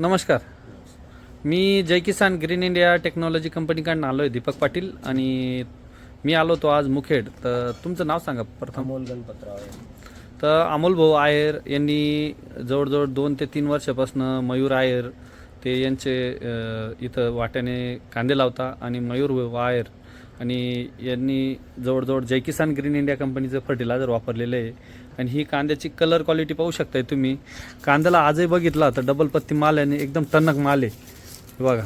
नमस्कार. मी Jai Kisan green India technology कंपनीकडून आलो आहे दीपक पाटील आणि मी आलो तो आज मुखेड. तर तुमचं नाव सांगा प्रथम. अमोल गणपतराव. तर अमोल भाऊ आयर यांनी जवळजवळ दोन ते तीन वर्षापासून मयूर आयर ते यांचे इथं वाट्याने कांदे लावता आणि मयूर भाऊ आयर आणि यांनी जवळजवळ जय किसान ग्रीन इंडिया कंपनीचं फर्टिलायझर वापरलेलं आहे. आणि ही कांद्याची कलर क्वालिटी पाहू शकताय तुम्ही. कांद्याला आजही बघितला तर डबल पत्ती माल आहे आणि एकदम टणक माल आहे. बघा.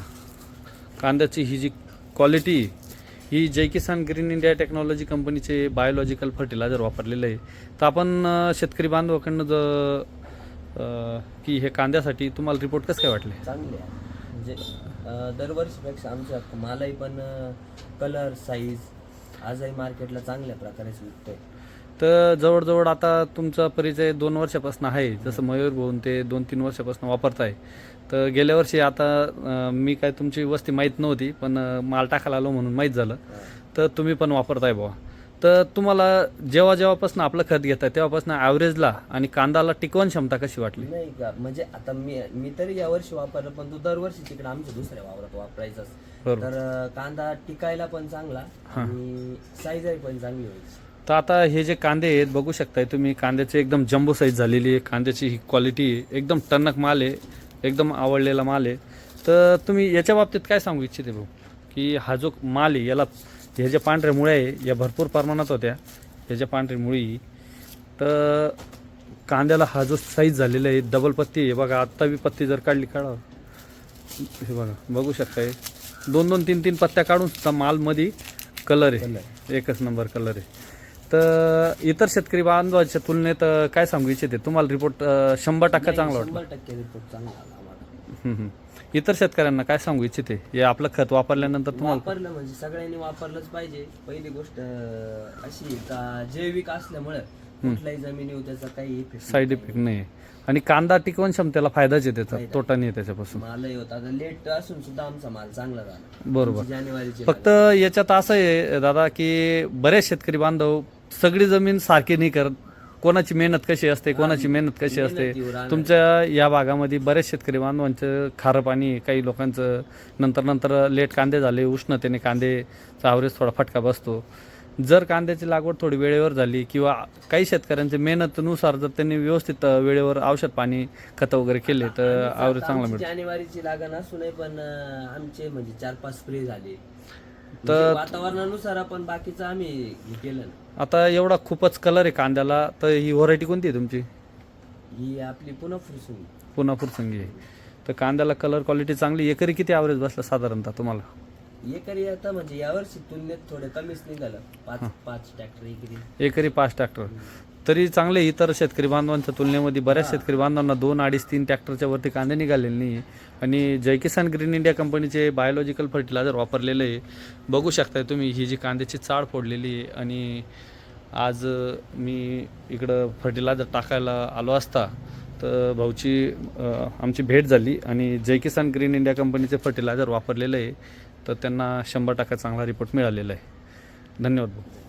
कांद्याची ही जी क्वालिटी ही Jai Kisan green India technology कंपनीचे बायोलॉजिकल फर्टिलायझर वापरलेलं आहे. तर आपण शेतकरी बांधवाकडनं ज की हे कांद्यासाठी तुम्हाला रिपोर्ट कसं काय वाटले? चांगले दरवर्षीपेक्षा आमच्या मालाही पण कलर साईज आजही मार्केटला चांगल्या प्रकारेच विकतोय तर जवळजवळ आता तुमचा परिचय दोन वर्षापासून आहे. जसं मयूर भाऊन ते दोन तीन वर्षापासून वापरताय. तर गेल्या वर्षी आता मी काय तुमची वस्ती माहीत नव्हती पण माल टाकायला आलो म्हणून माहीत झालं. तर तुम्ही पण वापरताय बुवा. तर तुम्हाला जेव्हा जेव्हापासून आपलं खत घेताय तेव्हापासून ॲव्हरेजला आणि कांदाला टिकवण क्षमता कशी वाटली? नाही का? म्हणजे आता मी मी तरी या वर्षी वापरलं पण तू दरवर्षी तिकडे आमच्या दुसऱ्या वावरात वापरायचाच बरोबर. तर कांदा टिकायला पण चांगला आणि साईजही पण चांगली व्हायची तर आता हे जे कांदे आहेत बघू शकताय तुम्ही कांद्याची एकदम जम्बो साईज झालेली आहे कांद्याची ही क्वालिटी एकदम टणक माल आहे एकदम आवडलेला माल आहे. तर तुम्ही याच्या बाबतीत काय सांगू इच्छिते भाऊ? की हा जो माल आहे याला ह्या ज्या पांढऱ्या मुळ्या आहे या भरपूर प्रमाणात होत्या. ह्या ज्या पांढरी मुळी तर कांद्याला हा जो साईज झालेला आहे डबल पत्ती आहे. बघा आत्ता बी पत्ती जर काढली काढा. हे बघा बघू शकताय. दोन दोन तीन तीन पत्त्या काढून सुद्धा मालमध्ये कलर आहे. एकच नंबर कलर आहे. तर इतर शेतकरी बांधवाच्या तुलनेत काय सांगू इच्छिते? तुम्हाला रिपोर्ट शंभर टक्का चांगला वाटला. टक्के रिपोर्ट चांगला इतर शेतकऱ्यांना काय सांगू इच्छिते? हे आपलं खत वापरल्यानंतर तुम्हाला वापरलं म्हणजे सगळ्यांनी वापरलंच पाहिजे. पहिली गोष्ट अं, अशी का जैविक असल्यामुळे कुठल्याही जमिनीवर त्याचा काही इफेक्ट साईड इफेक्ट नाही आणि कांदा टिकवण क्षमतेला फायदाच आहे त्याचा तोटा नाही आहे त्याच्यापासून. मालही होता. आता लेट असून सुद्धा आमचा माल चांगला झाला. बरोबर. जानेवारीची फक्त याच्यात असं आहे दादा की बरेच शेतकरी बांधव सगळी जमीन सारखी नाही करत. कोणाची मेहनत कशी असते कोणाची मेहनत कशी असते. तुमच्या या भागामध्ये बरेच शेतकरी बांधवांचं खारं पाणी. काही लोकांचं नंतर नंतर लेट कांदे झाले उष्णतेने कांदेचा आवरेज थोडा फटका बसतो जर कांद्याची लागवड थोडी वेळेवर झाली किंवा काही शेतकऱ्यांच्या मेहनतीनुसार जर त्यांनी व्यवस्थित वेळेवर औषध पाणी खतं वगैरे केले तर आवरेज चांगला मिळतो जानेवारीची लागण असूनही पण आमचे म्हणजे चार पाच स्प्रे झाले म्हणजे वातावरणानुसार आपण बाकीचं आम्ही केलं आता एवढा खूपच कलर आहे कांद्याला. तर ही व्हरायटी कोणती आहे तुमची? ही आपली पुन्हा फुरसून पुन्हा फुरसंगी आहे. तर कांद्याला कलर क्वालिटी चांगली एकरी किती ॲव्हरेज बसला साधारणतः तुम्हाला? एकरी आता म्हणजे यावर्षी तुलनेत थोडं कमीच निघालं. पाच पाच ट्रॅक्टर एकरी. एकरी पाच ट्रॅक्टर तरी चांगले इतर शेतकरी बांधवांच्या तुलनेमध्ये बऱ्याच शेतकरी बांधवांना दोन अडीच तीन ट्रॅक्टरच्या वरती कांदे निघालेले नाही आणि जय किसान ग्रीन इंडिया कंपनीचे बायोलॉजिकल फर्टिलायझर वापरलेलं आहे. बघू शकताय तुम्ही ही जी कांद्याची चाळ फोडलेली आहे आणि आज मी इकडं फर्टिलायझर टाकायला आलो असता तर भाऊची आमची भेट झाली आणि जय किसान ग्रीन इंडिया कंपनीचे फर्टिलायझर वापरलेलं आहे तर त्यांना शंभर टक्का चांगला रिपोर्ट मिळालेला आहे. धन्यवाद भाऊ.